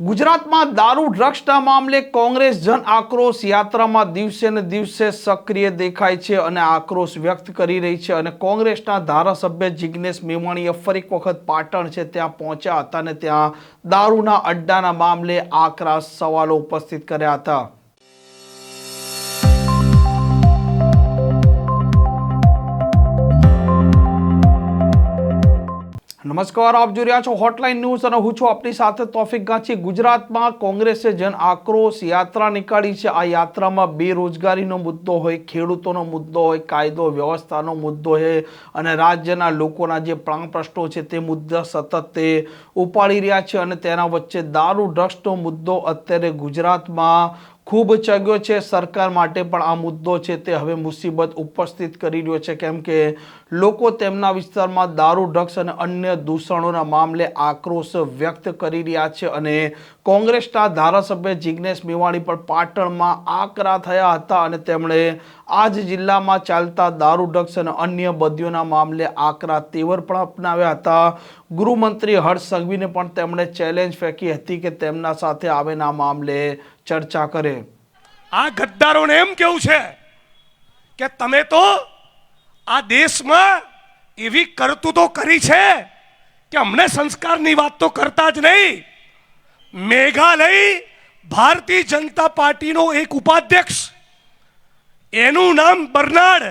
ગુજરાતમાં દારૂ ડ્રગ્સના મામલે કોંગ્રેસ જન આક્રોશ યાત્રામાં દિવસે ને દિવસે સક્રિય દેખાય છે અને આક્રોશ વ્યક્ત કરી રહી છે અને કોંગ્રેસના ધારાસભ્ય જિગ્નેશ મેવાણીએ ફરી વખત પાટણ છે ત્યાં પહોંચ્યા હતા અને ત્યાં દારૂના અડ્ડાના મામલે આકરા સવાલો ઉપસ્થિત કર્યા હતા. નમસ્કાર, આપ જોઈ રહ્યા છો હોટલાઇન ન્યૂઝ અને હું છું આપની સાથે તોફિક ગાંચી. ગુજરાતમાં કોંગ્રેસે જન આક્રોશ યાત્રા નીકાળી છે. આ યાત્રામાં બેરોજગારીનો મુદ્દો હોય, ખેડૂતોનો મુદ્દો હોય, કાયદો, વ્યવસ્થાનો મુદ્દો હોય અને રાજ્યના લોકોના જે પ્રાણ પ્રશ્નો છે તે મુદ્દા સતત તે ઉપાડી રહ્યા છે અને તેના વચ્ચે દારૂ, ડ્રગ્સનો મુદ્દો અત્યારે ગુજરાતમાં ખૂબ ચગ્યો છે સરકાર માટે પણ આ મુદ્દો છે તે હવે મુસીબત ઉપસ્થિત કરી રહ્યો છે. કેમ કે લોકો તેમના વિસ્તારમાં દારૂ, ડ્રગ્સ અને અન્ય દૂષણોના મામલે આક્રોશ વ્યક્ત કરી રહ્યા છે અને કોંગ્રેસના ધારાસભ્ય જિગ્નેશ મેવાણી પણ પાટણમાં આકરા થયા હતા અને તેમણે આ જ જિલ્લામાં ચાલતા દારૂ, ડ્રગ્સ અને અન્ય બદીઓના મામલે આકરા તેવર પણ અપનાવ્યા હતા. ગૃહમંત્રી હર્ષ સંઘવીને પણ તેમણે ચેલેન્જ ફેંકી હતી કે તેમના સાથે આવેના મામલે ચર્ચા કરે. આ ગદ્દારોને એમ કેવું છે કે તમે તો આ દેશમાં એવી કરતૂતો કરી છે કે અમને સંસ્કારની વાત તો કરતા જ નહીં. મેઘાલય ભારતીય જનતા પાર્ટીનો એક ઉપાધ્યક્ષ. એનું નામ બર્નાડ.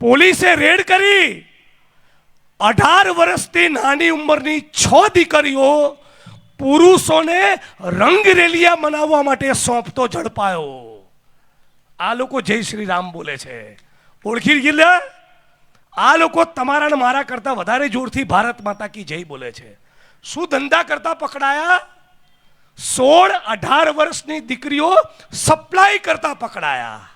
પોલીસે રેડ કરી. અઢાર વર્ષથી નાની ઉંમરની છ દીકરીઓ પુરુષોને રંગરેલિયા મનાવવા માટે સોંપતો ઝડપાયો. આ લોકો જય શ્રી રામ બોલે છે. ઓળખી ગયેલા? આ લોકો તમારા મારા કરતા વધારે જોરથી ભારત માતા કી જય બોલે છે. શું ધંધા કરતા પકડાયા? સોળ અઢાર વર્ષની દીકરીઓ સપ્લાય કરતા પકડાયા.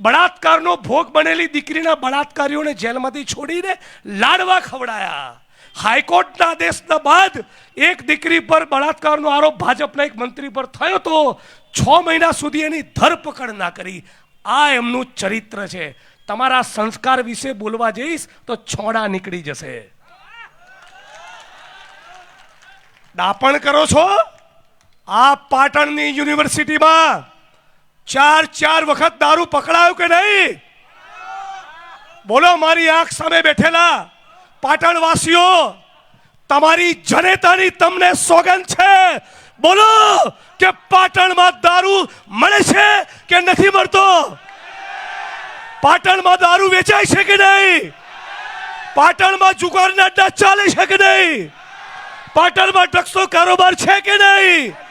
બળાત્કારનો ભોગ બનેલી દીકરીના બળાત્કારીઓને જેલમાંથી છોડીને લાડવા ખવડાયા. હાઈકોર્ટના આદેશના બાદ એક દીકરી પર બળાત્કારનો આરોપ ભાજપના એક મંત્રી પર થયો તો છ મહિના સુધી એની ધરપકડ ના કરી. આ એમનું ચરિત્ર છે. તમારા સંસ્કાર વિશે બોલવા જઈશ તો છોડા નીકળી જશે. દાપણ કરો છો? આ પાટણની યુનિવર્સિટીમાં ચાર ચાર વખત દારૂ પકડાયો કે નહીં? બોલો, મારી આંખ સામે બેઠેલા પાટણવાસીઓ, તમારી જનેતાની તમને સોગંદ છે. બોલો કે પાટણમાં દારૂ મળે છે કે નથી મળતો? પાટણમાં દારૂ વેચાય છે કે નહીં? પાટણમાં જુગારના અડ્ડા ચાલે છે કે નહીં? પાટણમાં ડ્રગ્સનો કારોબાર છે કે નહીં?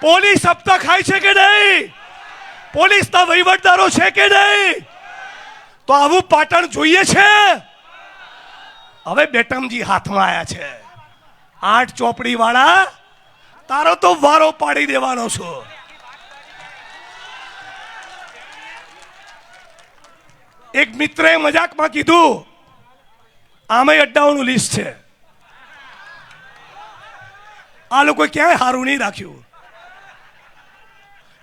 પોલીસ હપ્તા ખાય છે કે નહીં? પોલીસના વહીવટદારો છે કે નહીં? તો આવું પાટણ જોઈએ છે? હવે બેટમજી હાથમાં આવ્યા છે. આઠ ચોપડી વાળા તારો તો વારો પાડી દેવાનો છો. એક મિત્રએ મજાકમાં કીધું આમે અડ્ડાઓનું લિસ્ટ છે. આ લોકોએ ક્યાંય સારું નહીં રાખ્યું.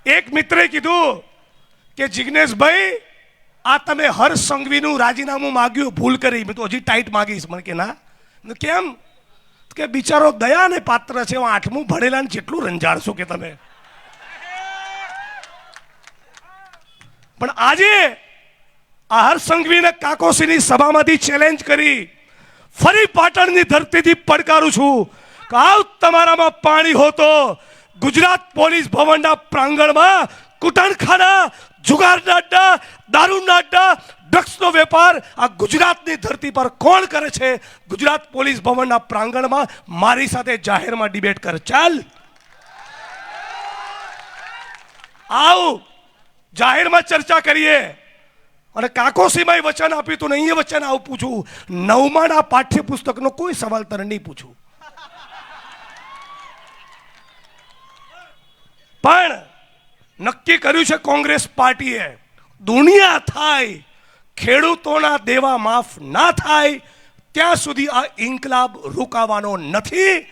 એક મિત્રે કીધું કે જિગ્નેશભાઈ આ તમે હર્ષ સંઘવીનું રાજીનામું માગ્યું, ભૂલ કરી. મેં તો હજી ટાઈટ માગીશ. મને કે, ના. કેમ? કે, બિચારો દયા ને પાત્ર છે આઠમું ભણેલા ને જેટલું રંજાડશો કે તમે. પણ આજે આ હર્ષ સંઘવીને કાકોસીની સભામાંથી ચેલેન્જ કરી, ફરી પાટણની ધરતીથી પડકારું છું. કે, આવ, તમારામાં પાણી હોતો ગુજરાત પોલીસ ભવનના પ્રાંગણમાં કુટણખાના જુગારના અડ્ડા, દારૂના અડ્ડા, ડ્રગ્સનો વેપાર આ ગુજરાતની ધરતી પર કોણ કરે છે? ગુજરાત પોલીસ ભવનના પ્રાંગણમાં મારી સાથે જાહેરમાં ડિબેટ કર. ચાલ. આવ. જાહેરમાં ચર્ચા કરીએ. અને કાકોસીમાં વચન આપ્યું હતું નહીં એ વચન આવું પૂછું નવમાના પાઠ્યપુસ્તકનો કોઈ સવાલ તને નહીં પૂછું. પણ નક્કી કર્યું છે કોંગ્રેસ પાર્ટીએ, દુનિયા થાય, ખેડૂતોના દેવા માફ ના થાય, ત્યાં સુધી આ ઇન્કલાબ રોકાવાનો નથી.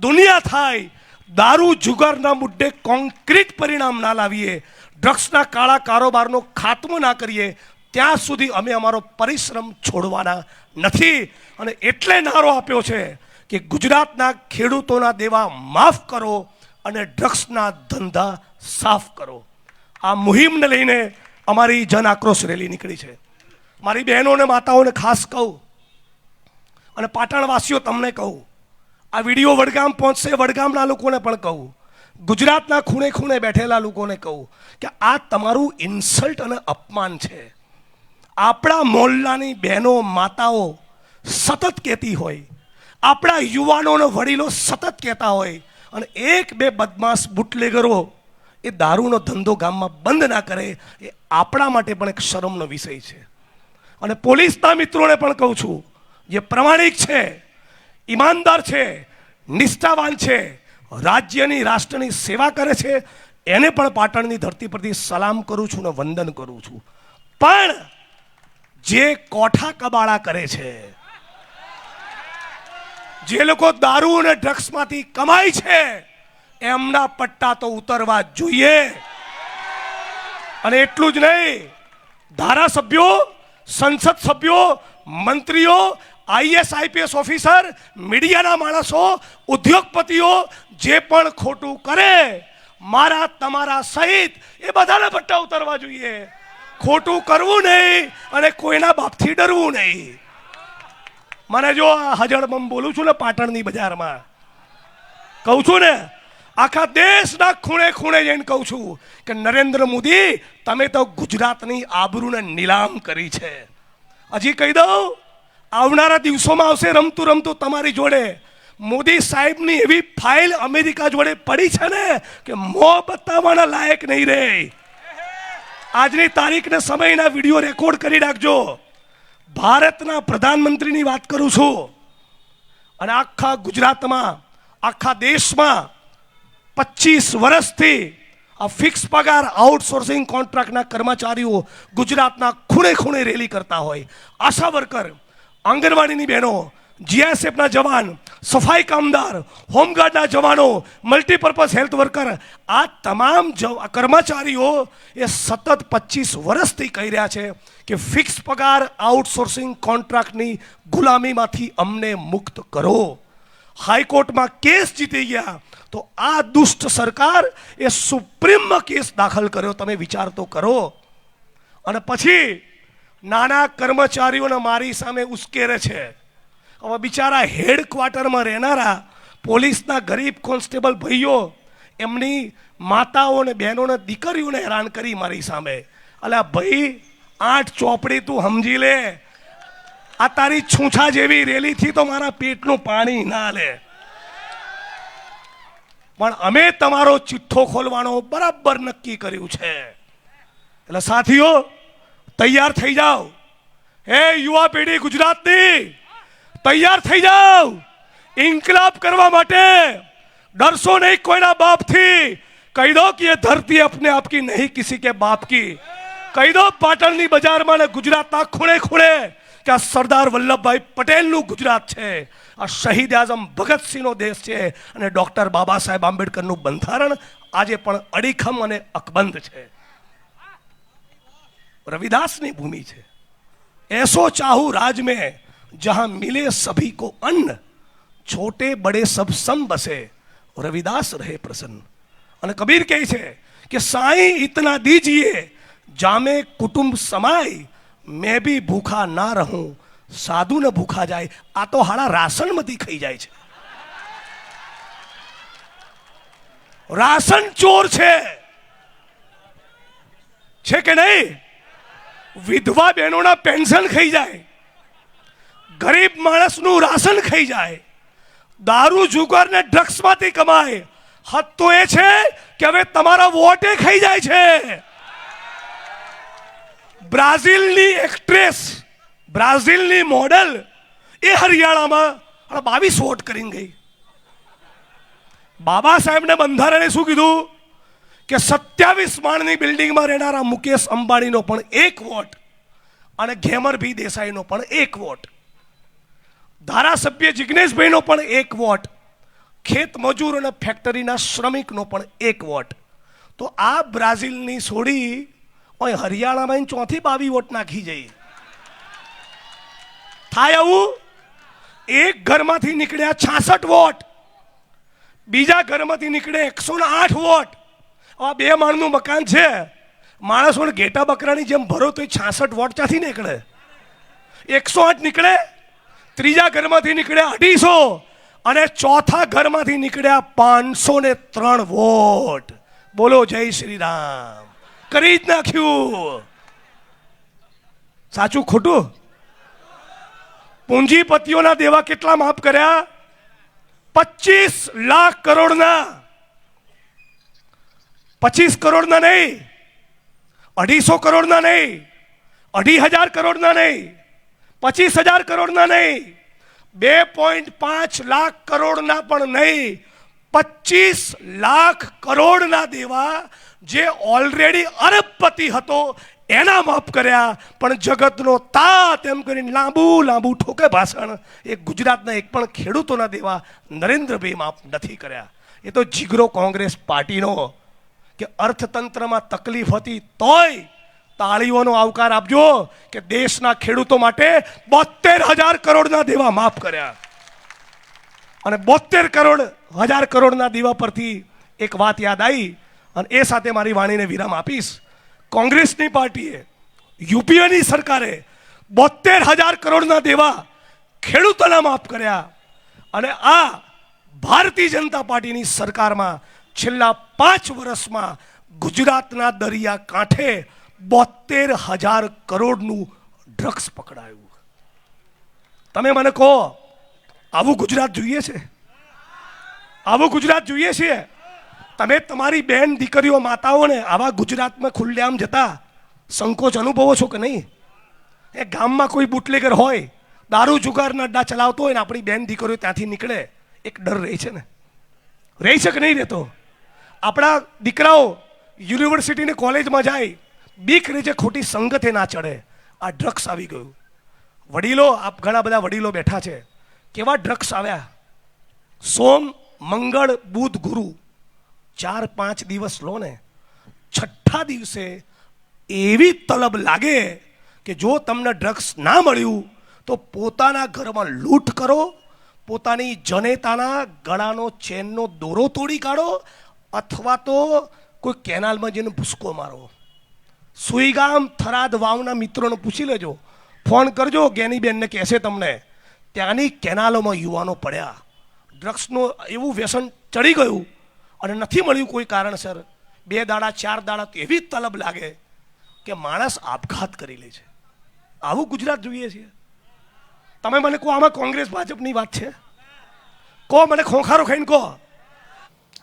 દુનિયા થાય, દારૂ જુગારના મુદ્દે કોન્ક્રીટ પરિણામ ના લાવીએ, ડ્રગ્સના કાળા કારોબારનો ખાત્મો ના કરીએ, ત્યાં સુધી અમે અમારો પરિશ્રમ છોડવાના નથી. અને એટલે નારો આપ્યો છે કે ગુજરાતના ખેડૂતોના દેવા માફ કરો અને ડ્રગ્સના ધંધા સાફ કરો. આ મુહિમને લઈને અમારી જન આક્રોશ રેલી નીકળી છે. મારી બહેનો અને માતાઓને ખાસ કહું અને પાટણવાસીઓ તમને કહું. આ વીડિયો વડગામ પહોંચશે, વડગામના લોકોને પણ કહું. ગુજરાતના ખૂણે ખૂણે બેઠેલા લોકોને કહું કે આ તમારું ઇન્સલ્ટ અને અપમાન છે. આપણા મોલ્લાની બહેનો, માતાઓ સતત કહેતી હોય. આપણા યુવાનોને વડીલો સતત કહેતા હોય. અને એક બે બદમાશ બુટલેગરો એ દારૂનો ધંધો ગામમાં બંધ ના કરે, એ આપણા માટે પણ એક શરમનો વિષય છે. અને પોલીસના મિત્રોને પણ કહું છું, જે પ્રમાણિક છે, ઈમાનદાર છે, નિષ્ઠાવાન છે, રાજ્યની, રાષ્ટ્રની સેવા કરે છે, એને પણ પાટણની ધરતી પરથી સલામ કરું છું ને વંદન કરું છું. પણ જે કોઠા કબાળા કરે છે જે લોકો દારૂ અને ડ્રગ્સમાંથી કમાય છે, એમના પટ્ટા તો ઉતરવા જોઈએ. અને એટલું જ નહીં, ધારાસભ્યો, સંસદ સભ્યો, મંત્રીઓ, આઈએસ, આઈપીએસ ઓફિસર, મીડિયાના માણસો, ઉદ્યોગપતિઓ, જે પણ ખોટું કરે, મારા, તમારા સહિત એ બધાને પટ્ટા ઉતરવા જોઈએ. ખોટું કરવું નહીં અને કોઈના બાપથી ડરવું નહીં. મને જો હજળબમ બોલું છું ને પાટણની બજારમાં. કહું છું ને, આખા દેશના ખૂણે ખૂણે જઈને કહું છું કે નરેન્દ્ર મોદી, તમે તો ગુજરાતની આબરૂને નીલામ કરી છે. હજી કહી દઉં, આવનારા દિવસોમાં આવશે રમતું રમતું તમારી જોડે. મોદી સાહેબની એવી ફાઇલ અમેરિકા જોડે પડી છે ને કે મોં બતાવવાના લાયક નહીં રે આજની તારીખ ને સમયના વીડિયો રેકોર્ડ કરી રાખજો ભારતના પ્રધાનમંત્રીની વાત કરું છું. અને આખા ગુજરાતમાં, આખા દેશમાં પચીસ વર્ષથી આ ફિક્સ પગાર આઉટસોર્સિંગ કોન્ટ્રાક્ટના કર્મચારીઓ ગુજરાતના ખૂણે ખૂણે રેલી કરતા હોય. આશા વર્કર, આંગણવાડીની બહેનો જીએસએફના જવાન, સફાઈ કામદાર, હોમગાર્ડના જવાનો મલ્ટીપર્પઝ હેલ્થ વર્કર આ તમામ કર્મચારીઓ એ સતત પચીસ વર્ષથી કહી રહ્યા છે કે ફિક્સ પગાર આઉટસોર્સિંગ કોન્ટ્રાક્ટની ગુલામીમાંથી અમને મુક્ત કરો. હાઈકોર્ટમાં કેસ જીતી ગયા, તો આ દુષ્ટ સરકાર એ સુપ્રીમમાં કેસ દાખલ કર્યો, તમે વિચાર તો કરો. અને પછી નાના કર્મચારીઓને મારી સામે ઉશ્કેરે છે. હવે બિચારા હેડ ક્વાર્ટરમાં રહેનારા પોલીસના ગરીબ કોન્સ્ટેબલ ભાઈઓ, એમની માતાઓ અને બહેનોને દીકરીઓને હેરાન કરી મારી સામે. અલ્યા ભાઈ, આઠ ચોપડી તું સમજી લે. આ તારી છૂછા જેવી રેલીથી તો મારા પેટનું પાણી ના લે. પણ અમે તમારો ચિઠ્ઠો ખોલવાનો બરાબર નક્કી કર્યું છે. એટલે સાથીઓ, તૈયાર થઈ જાઓ. હે યુવા પેઢી ગુજરાતની! તૈયાર થઈ જાઓ. ઇન્કલાબ કરવા માટે ડરશો નહીં કોઈના બાપથી. કહી દો કે એ ધરતી અપને આપકી નહીં કિસી કે બાપ કી કહી દો પાટણની બજારમાં ને ગુજરાતના ખૂણે ખૂણે કે આ સરદાર વલ્લભભાઈ પટેલનું ગુજરાત છે. આ શહીદ આઝમ ભગતસિંહનો દેશ છે અને ડોક્ટર બાબા સાહેબ આંબેડકરનું બંધારણ આજે પણ અડીખમ અને અકબંધ છે. રવિદાસની ભૂમિ છે. એસો ચાહુ રાજ મેં जहां मिले सभी को अन्न, छोटे बड़े सब सम बसे रविदास रहे प्रसन्न। અને કબીર કહે છે કે સાંઈ ઇતના દીજીએ જામે કુટુંબ સમાય મેં બી ભૂખા ના રહું સાધુ ને ભૂખા જાય આ તો હાડા રાશનમાંથી ખાઈ જાય છે રાશન ચોર છે છે કે નહીં વિધવા બહેનોના પેન્શન ખાઈ જાય ગરીબ માણસનું રાશન ખાઈ જાય. દારૂ, જુગાર ને ડ્રગ્સમાંથી કમાય. હદ તો એ છે કે હવે તમારા વોટે ખાઈ જાય છે. બ્રાઝિલની એક્ટ્રેસ બ્રાઝિલની મોડલ એ હરિયાણામાં બાવીસ વોટ કરીને ગઈ. બાબા સાહેબને બંધારણે શું કીધું? કે સત્યાવીસ માળની બિલ્ડિંગમાં રહેનારા મુકેશ અંબાણીનો પણ એક વોટ અને ઘેમર ભી દેસાઈનો પણ એક વોટ. ધારાસભ્ય જિગ્નેશભાઈનો પણ એક વોટ, ખેત મજૂર અને ફેક્ટરીના શ્રમિકનો પણ એક વોટ. તો આ બ્રાઝિલની છોડી ઓય હરિયાણામાં ચોથી બાવી વોટ નાખી જઈએ. થાય આવું? એક ઘરમાંથી નીકળ્યા છાસઠ વોટ, બીજા ઘરમાંથી નીકળે એકસો ને આઠ વોટ. આ બે માળનું મકાન છે. માણસોને ઘેટા બકરાની જેમ ભરો તો છાસઠ વોટ ક્યાંથી નીકળે? એકસો આઠ નીકળે? ત્રીજા ઘરમાંથી નીકળ્યા અઢીસો અને ચોથા ઘરમાંથી નીકળ્યા પાંચસો ને ત્રણ વોટ. બોલો જય શ્રી રામ કરી જ નાખ્યું. સાચું ખોટું? પૂંજીપતિઓના દેવા કેટલા માફ કર્યા? પચીસ લાખ કરોડના. પચીસ કરોડના નહીં. અઢીસો કરોડના નહીં. અઢી હજાર કરોડના નહીં. પચીસ હજાર કરોડના નહીં. બે પોઈન્ટ પાંચ લાખ કરોડના પણ નહીં. પચીસ લાખ કરોડના દેવા જે ઓલરેડી અરબપતિ હતો, એના માફ કર્યા. પણ જગતનો તાત એમ કરીને લાંબુ લાંબુ ઠોકે ભાષણ. એ ગુજરાતના એક પણ ખેડૂતોના દેવા નરેન્દ્રભાઈ માફ નથી કર્યા. એ તો જીગરો કોંગ્રેસ પાર્ટીનો કે અર્થતંત્રમાં તકલીફ હતી તોય તાળીઓનો આવકાર આપજો કે દેશના ખેડૂતો માટે બોતેર હજાર કરોડના દેવા માફ કર્યા. અને બોતેર કરોડ, હજાર કરોડના દીવા પરથી એક વાત યાદ આવી અને એ સાથે મારી વાણીને વિરામ આપીશ. કોંગ્રેસની પાર્ટીએ, યુપીએની સરકારે બોતેર હજાર કરોડના દેવા ખેડૂતોના માફ કર્યા. અને આ ભારતીય જનતા પાર્ટીની સરકારમાં છેલ્લા પાંચ વર્ષમાં ગુજરાતના દરિયા કાંઠે બોતેર હજાર કરોડનું ડ્રગ્સ પકડાયું. તમે મને કહો, આવું ગુજરાત જોઈએ છે? આવું ગુજરાત જોઈએ છીએ તમે તમારી બેન દીકરીઓ માતાઓને આવા ગુજરાતમાં ખુલ્લેઆમ જતા સંકોચ અનુભવો છો કે નહીં? એ ગામમાં કોઈ બુટલેગર હોય, દારૂ જુગારના અડ્ડા ચલાવતો હોય ને આપણી બેન દીકરીઓ ત્યાંથી નીકળે, એક ડર રહે છે ને? રહી છે કે નહીં રહેતો? આપણા દીકરાઓ યુનિવર્સિટીની કોલેજમાં જાય બીક રહે ખોટી સંગતે ના ચડે, આ ડ્રગ્સ આવી ગયું. વડીલો, આપ ઘણા બધા વડીલો બેઠા છે, કેવા ડ્રગ્સ આવ્યા? સોમ, મંગળ, બુધ, ગુરુ. ચાર, પાંચ દિવસ લો ને. છઠ્ઠા દિવસે એવી તલબ લાગે કે જો તમને ડ્રગ્સ ના મળ્યું, તો પોતાના ઘરમાં લૂંટ કરો, પોતાની જનેતાના ગળાનો ચેનનો દોરો તોડી કાઢો, અથવા તો કોઈ કેનાલમાં જઈને ભૂસકો મારો. સુઈગામ થરાદ વાવના મિત્રોને પૂછી લેજો. ફોન કરજો, ગેનીબેનને કહેશે તમને, ત્યાંની કેનાલોમાં યુવાનો પડ્યા. ડ્રગ્સનું એવું વ્યસન ચડી ગયું અને નથી મળ્યું કોઈ કારણસર. બે દાડા, ચાર દાડા એવી તલબ લાગે કે માણસ આપઘાત કરી લે છે. આવું ગુજરાત જોઈએ છીએ તમે મને કહો, આમાં કોંગ્રેસ, ભાજપની વાત છે? કહો, મને ખોખારો ખાઈને કહો.